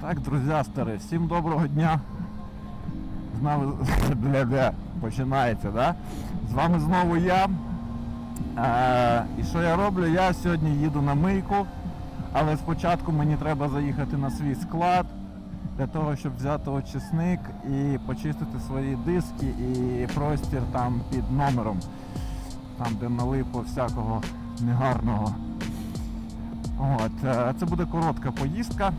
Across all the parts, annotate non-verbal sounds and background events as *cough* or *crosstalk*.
Так, друзястери, всім доброго дня. З нами *laughs* бля-бля, починається, да? З вами знову я. Е, і що я роблю? Я сьогодні їду на мийку, але спочатку мені треба заїхати на свій склад для того, щоб взяти очисник і почистити свої диски і простір там під номером, там де налипло всякого негарного. От, е, це буде коротка поїздка.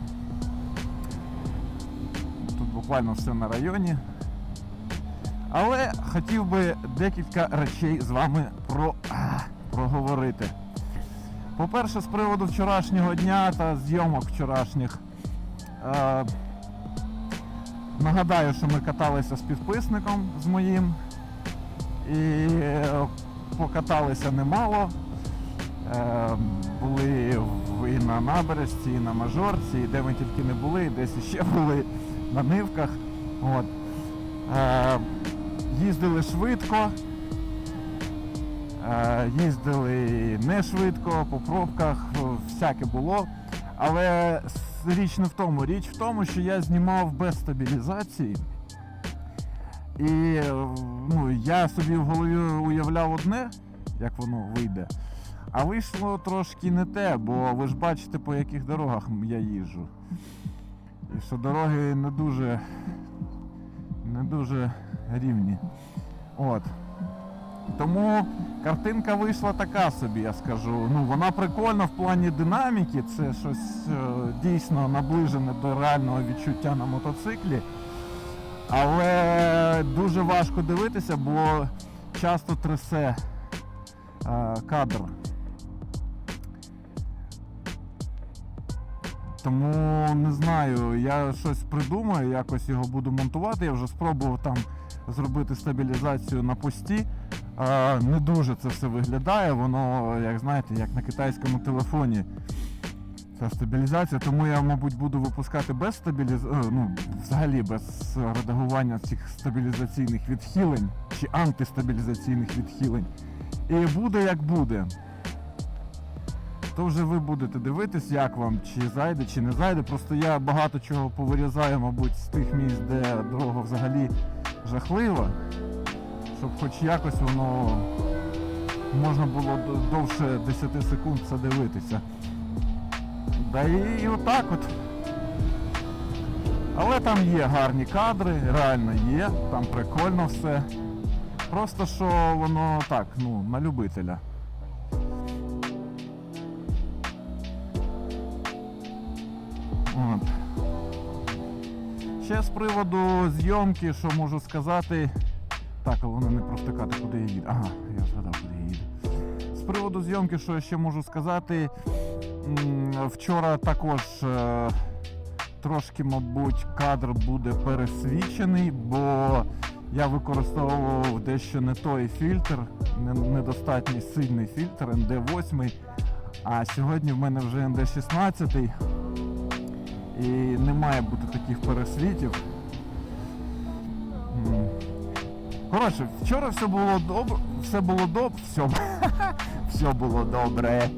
Буквально все на районі. Але хотів би декілька речей з вами про, проговорити. По-перше, з приводу вчорашнього дня та зйомок вчорашніх. Е, нагадаю, що ми каталися з підписником з моїм. І е, покаталися немало. Е, були і на набережці, і на мажорці, і де ми тільки не були, і десь іще були на нивках. От. Е, їздили швидко, е, їздили не швидко, по пробках, всяке було. Але річ не в тому. Річ в тому, що я знімав без стабілізації. І ну, я собі в голові уявляв одне, як воно вийде. А вийшло трошки не те, бо ви ж бачите, по яких дорогах я їжджу. І що дороги не дуже, не дуже рівні. От. Тому картинка вийшла така собі, я скажу. Ну, вона прикольна в плані динаміки, це щось е, дійсно наближене до реального відчуття на мотоциклі. Але дуже важко дивитися, бо часто трясе е, кадр. Тому не знаю, я щось придумаю, якось його буду монтувати. Я вже спробував там зробити стабілізацію на пості. Е, Не дуже це все виглядає, воно, як знаєте, як на китайському телефоні. Ця стабілізація, тому я, мабуть, буду випускати без стабілізації, ну, взагалі без редагування цих стабілізаційних відхилень чи антистабілізаційних відхилень. І буде як буде. То вже ви будете дивитись, як вам, чи зайде, чи не зайде. Просто я багато чого повирізаю, мабуть, з тих місць, де дорога взагалі жахлива, щоб хоч якось воно можна було довше 10 секунд це дивитися. Да і отак от. Але там є гарні кадри, реально є, там прикольно все. Просто що воно так, ну, на любителя. Ще з приводу зйомки, що можу сказати. Так, головне не провтикати, куди я їду. Ага, я згадав, куди я їду. З приводу зйомки, що я ще можу сказати. Вчора також е, трошки, мабуть, кадр буде пересвічений, бо я використовував дещо не той фільтр, не- недостатньо сильний фільтр ND8. А сьогодні в мене вже ND16 і не має бути таких пересвітів. Коротше, вчора все було добре, все було добре, все, все було добре.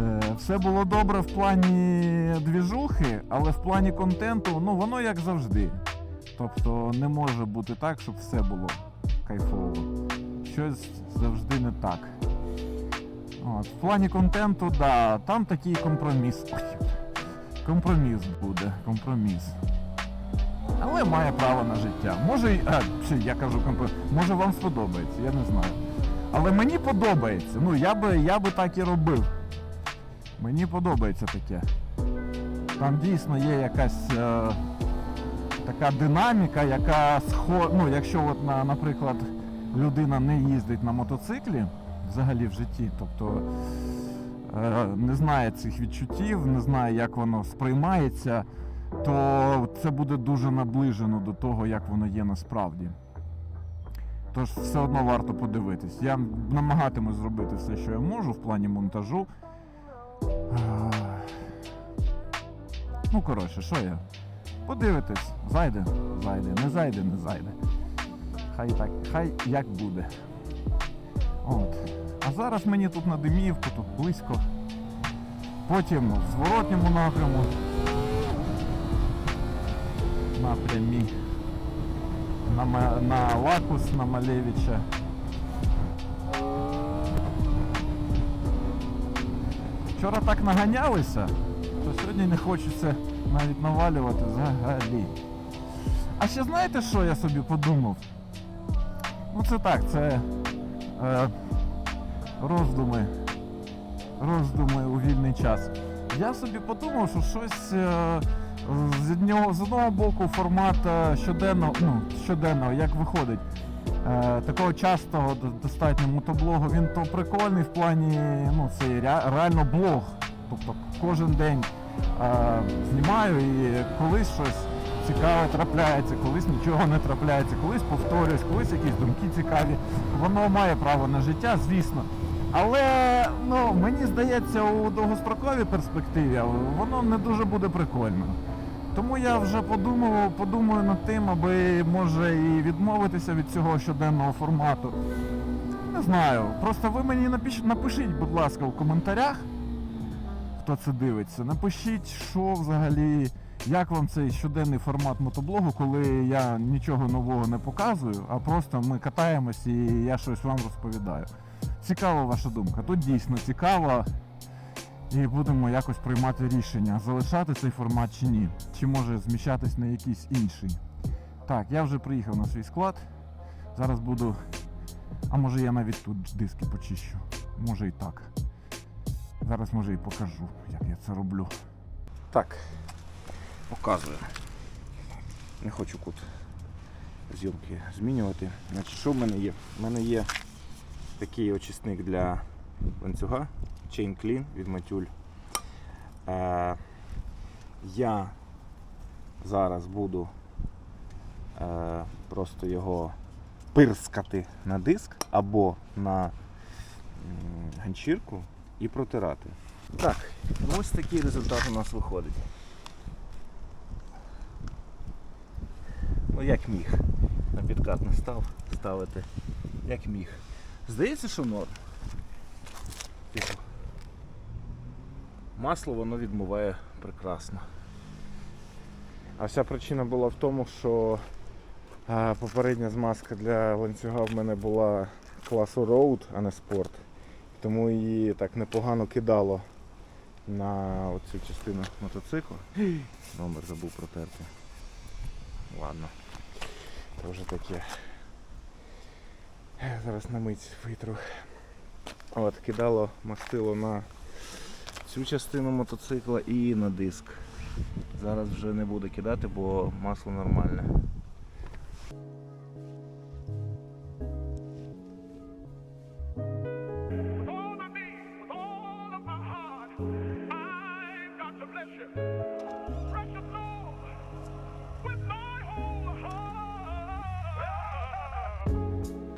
Е, Все було добре в плані двіжухи, але в плані контенту, ну воно як завжди. Тобто не може бути так, щоб все було кайфово. Щось завжди не так. От, в плані контенту, да, там такий компроміс. Компроміс буде, компроміс. Але має право на життя. Може, а, я кажу компроміс, може вам сподобається, я не знаю. Але мені подобається. Ну, я би, я би так і робив. Мені подобається таке. Там дійсно є якась е, така динаміка, яка схо... ну, якщо от на, наприклад, людина не їздить на мотоциклі взагалі в житті, тобто не знає цих відчуттів, не знає, як воно сприймається, то це буде дуже наближено до того, як воно є насправді. Тож все одно варто подивитись. Я намагатимусь зробити все, що я можу в плані монтажу. Е, Ну, коротше, що я? Подивитись, зайде, зайде, не зайде, не зайде. Хай так, хай як буде. От. А зараз мені тут на Деміївку, тут близько. Потім в зворотньому напряму. напрямі на, на Лакус, на Малевича. Вчора так наганялися, що сьогодні не хочеться навіть навалювати взагалі. А ще знаєте, що я собі подумав? Ну це так, це е, роздуми. Роздуми у вільний час. Я собі подумав, що щось е, з, одного, з одного боку формат е, щоденного, ну, щоденного, як виходить. Е, такого частого достатньо мотоблогу, він то прикольний в плані, ну це реально блог. Тобто кожен день знімаю і колись щось цікаве трапляється, колись нічого не трапляється, колись повторююсь, колись якісь думки цікаві. Воно має право на життя, звісно. Але ну, мені здається, у довгостроковій перспективі воно не дуже буде прикольно. Тому я вже подумав, подумаю над тим, аби може і відмовитися від цього щоденного формату. Не знаю. Просто ви мені напиш- напишіть, будь ласка, у коментарях, хто це дивиться. Напишіть, що взагалі, як вам цей щоденний формат мотоблогу, коли я нічого нового не показую, а просто ми катаємось і я щось вам розповідаю. Цікава ваша думка. Тут дійсно цікаво. І будемо якось приймати рішення, залишати цей формат чи ні. Чи може зміщатись на якийсь інший. Так, я вже приїхав на свій склад. Зараз буду. А може я навіть тут диски почищу. Може і так. Зараз може і покажу, як я це роблю. Так, показую. Не хочу кут зйомки змінювати. Значить, що в мене є? У мене є такий очисник для ланцюга Chain Clean від Матюль. Е, я зараз буду е, просто його пирскати на диск або на ганчірку і протирати. Так, ось такий результат у нас виходить. Ну як міг. На підкат не став ставити. Як міг. Здається, що норм. Типу. Масло воно відмиває прекрасно. А вся причина була в тому, що а, попередня змазка для ланцюга в мене була класу Road, а не спорт. Тому її так непогано кидало на оцю частину мотоциклу. Номер забув протерти. Ладно. Це вже таке. Зараз на мить витру. От, кидало мастило на цю частину мотоцикла і на диск. Зараз вже не буду кидати, бо масло нормальне.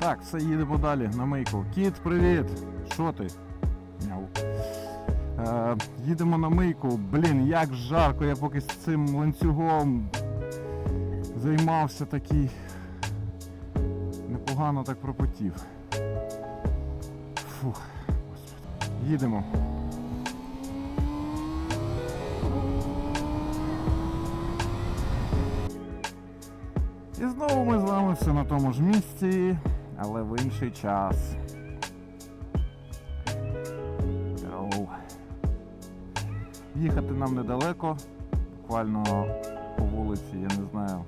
Так, все, їдемо далі на мийку. Кіт, привіт! Що ти? Мяу. Е, їдемо на мийку. Блін, як жарко, я поки з цим ланцюгом займався такий. Непогано так пропотів. Фух. Їдемо. І знову ми з вами все на тому ж місці, але в інший час. Оу. Їхати нам недалеко, буквально по вулиці, я не знаю.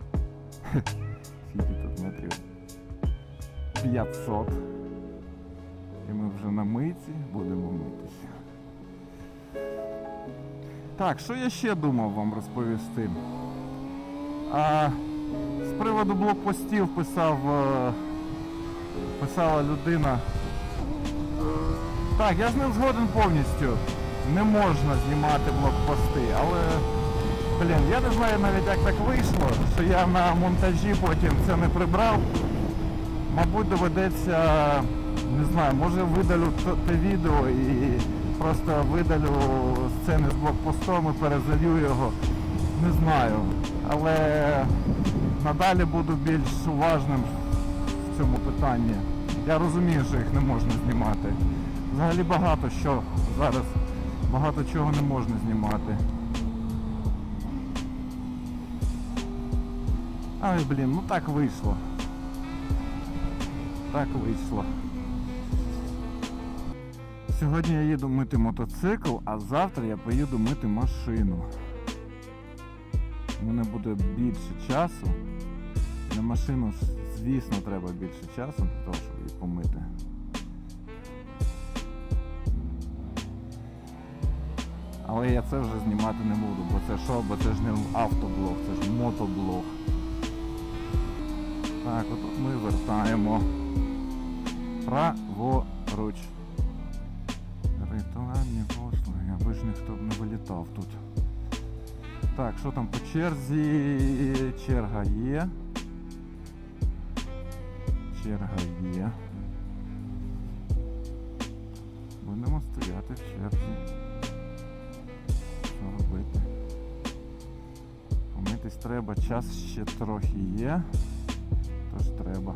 *laughs* Скільки тут метрів 500. І ми вже на мийці будемо митися. Так, що я ще думав вам розповісти? А, з приводу блокпостів писав, е, писала людина. Так, я з ним згоден повністю. Не можна знімати блокпости, але блін, я не знаю навіть як так вийшло, що я на монтажі потім це не прибрав. Мабуть, доведеться, не знаю, може видалю те відео і просто видалю сцени з блокпостом і перезалью його. Не знаю. Але надалі буду більш уважним цьому питанні. Я розумію, що їх не можна знімати. Взагалі багато що зараз, багато чого не можна знімати. Ай, блін, ну так вийшло. Так вийшло. Сьогодні я їду мити мотоцикл, а завтра я поїду мити машину. У мене буде більше часу. На машину, звісно, треба більше часу для того, щоб її помити. Але я це вже знімати не буду, бо це що? Бо це ж не автоблог, це ж мотоблог. Так, отут ми вертаємо праворуч. Ритуальні послуги, аби ж ніхто б не вилітав тут. Так, що там по черзі? Черга є. Черга є. Будемо стояти в черзі. Що робити? Помитись треба, час ще трохи є. Тож треба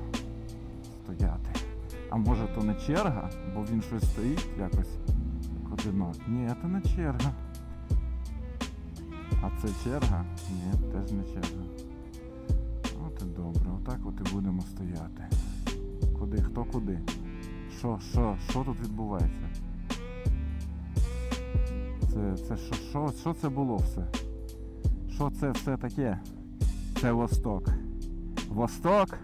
стояти. А може то не черга, бо він щось стоїть якось як одинок. Ні, це не черга. А це черга? Ні, теж не черга. От і добре, отак от і будемо стояти. Куди? Хто куди? Що, що, що тут відбувається? Це, це що, що, що це було все? Що це все таке? Це Восток. Восток,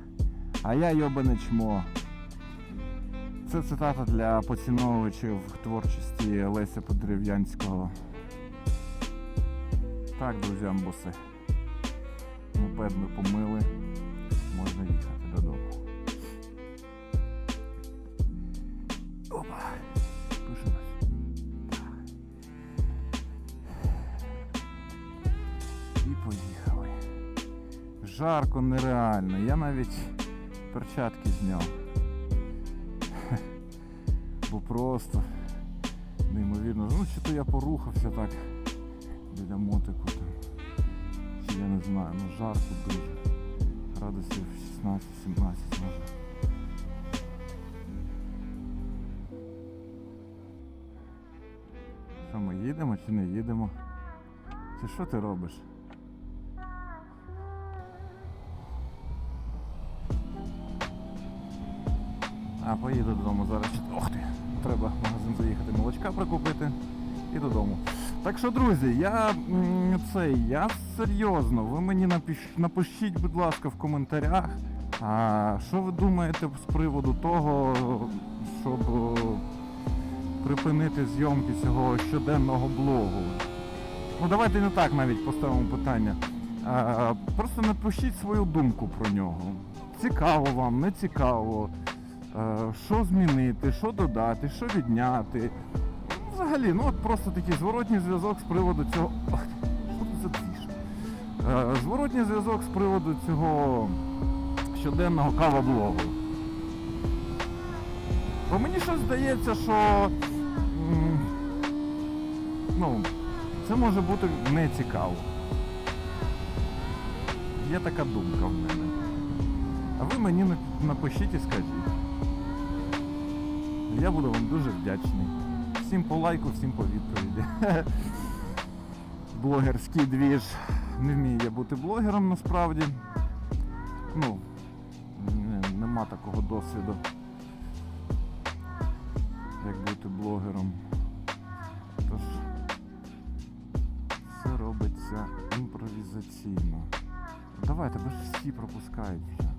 а я йобане чмо. Це цитата для поціновувачів творчості Леся Подерев'янського. Так, друзі амбуси. Мопед ми помили. Можна їхати Жарко нереально. Я навіть перчатки зняв. *laughs* Бо просто неймовірно. Ну чи то я порухався так біля мотику там. Чи я не знаю, ну жарко дуже. Градусів 16-17 може. Що ми їдемо чи не їдемо? Чи що ти робиш? А, поїду додому зараз. Ох ти! Треба в магазин заїхати, молочка прикупити і додому. Так що, друзі, я м, цей, я серйозно, ви мені напиш, напишіть, будь ласка, в коментарях, а, що ви думаєте з приводу того, щоб припинити зйомки цього щоденного блогу. Ну давайте не так навіть поставимо питання. А, просто напишіть свою думку про нього. Цікаво вам, не цікаво. Е, Що змінити, що додати, що відняти. Взагалі, ну от просто такий зворотній зв'язок з приводу цього. Що це за двіж? Е, Зворотній зв'язок з приводу цього щоденного кавоблогу. Бо мені щось здається, що ну, це може бути не цікаво. Є така думка в мене. А ви мені напишіть і скажіть. Я буду вам дуже вдячний. Всім по лайку, всім по відповіді. *laughs* Блогерський двіж. Не вмію я бути блогером насправді. Ну, нема такого досвіду, як бути блогером. Тож все робиться імпровізаційно. Давайте, ви ж всі пропускають вже.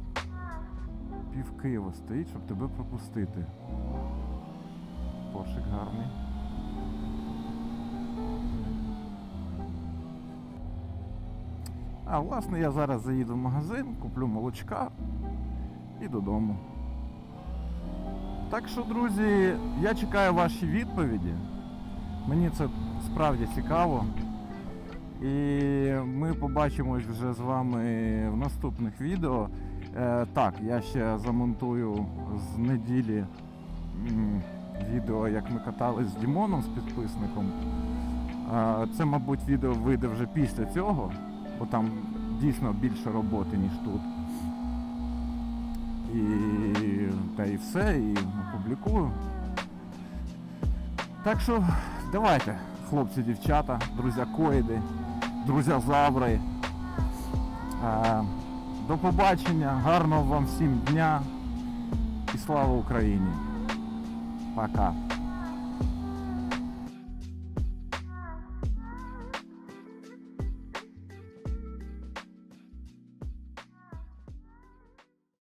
Пів Києва стоїть, щоб тебе пропустити. Поршик гарний. А власне я зараз заїду в магазин, куплю молочка і додому. Так що, друзі, я чекаю ваші відповіді. Мені це справді цікаво. І ми побачимось вже з вами в наступних відео. Е, так, я ще замонтую з неділі відео, як ми катались з Дімоном, з підписником. Це, мабуть, відео вийде вже після цього, бо там дійсно більше роботи, ніж тут. І та і все, і опублікую. Так що давайте, хлопці, дівчата, друзі коїди, друзі заври. Е, До побачення, гарного вам всім дня і слава Україні. macaco.